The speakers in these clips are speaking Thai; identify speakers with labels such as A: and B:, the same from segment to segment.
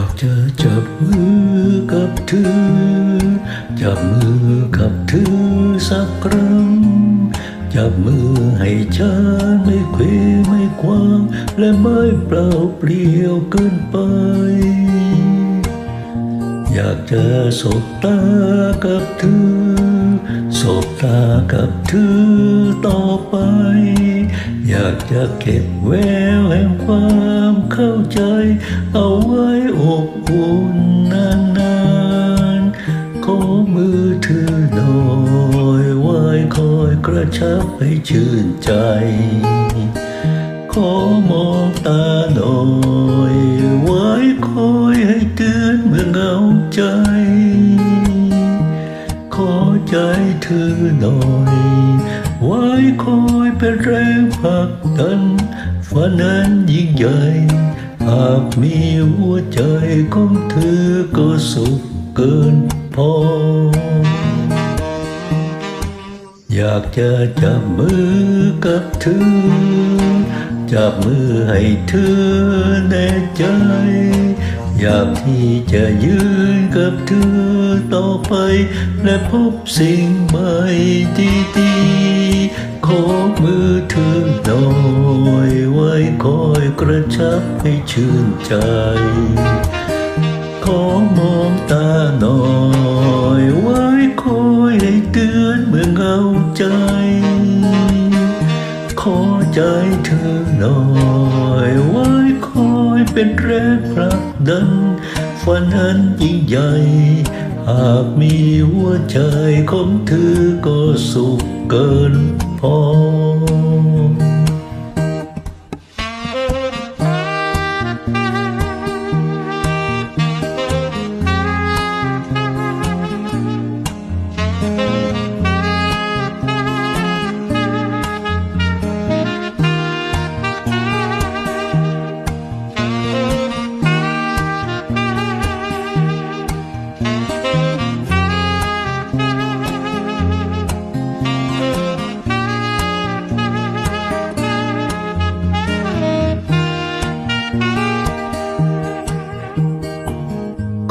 A: ากจะจับมือกับเธอ จับมือกับเธอสักครั้ง จับมือให้ฉันไม่เควไม่ควางและไม่เปล่าเปลี่ยวเกินไป อยากจะสบตากับเธอ บตากับเธอต่อไป อยากจะเก็บแววแห่งความเข้าใจ เอาไว้อบอุ่นนานๆขอมือเธอหน่อยไว้คอยกระชับให้ชื่นใจ ขอมองตาหน่อย ไว้คอยให้เตือนเมื่อเหงาใจ ใจเธอหน่อยไว้คอยเป็นแรงผลักดันฝันนั้นยิ่งใหญ่หากมีหัวใจของเธอก็สุขเกินพอ อยากจะจับมือกับเธอ จับมือให้เธอแน่ใจ อยากที่จะยืนกับเธอต่อไป และพบสิ่งใหม่ดีๆขอมือเธอหน่อยไว้คอยกระชับให้ชื่นใจ ขอมองตาหน่อยไว้คอยให้เตือนเมื่อเหงาใจ ขอใจเธอหน่อยไว้ เป็นแรงผลักดันฝันอันยิ่งใหญ่ หากมีหัวใจของเธอก็สุขเกินพอ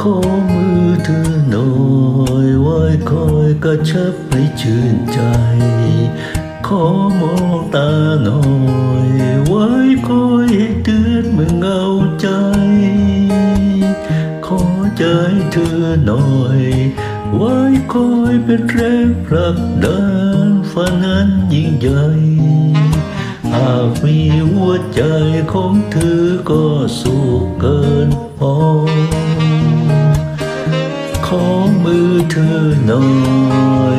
A: ขอมือเธอหน่อยไว้คอยกระชับให้ชื่นใจ ขอมองตาหน่อยไว้คอยให้เตือนเมื่อเหงาใจ ขอใจเธอหน่อยไว้คอยเป็นแรงผลักดันฝันนั้นยิ่งใหญ่หากมีหัวใจของเธอก็สุขเกินพอ ขอมือเธอหน่อ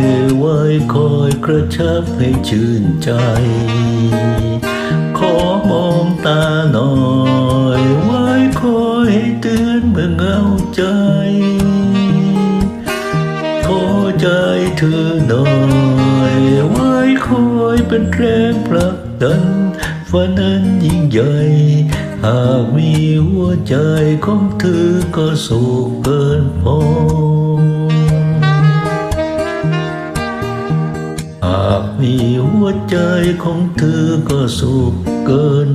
A: ยไว้คอยกระชับให้ชื่นใจ ขอมองตาหน่อยไว้คอยให้เตือนเมื่อเงาใจ ขอใจเธอหน่อยไว้คอยเป็นแรงผลักดันฝันนั้นยิ่งใหญ่ หากมีหัวใจของเธอก็สุขเกินพอ หากมีหัวใจของเธอก็สุขเกิน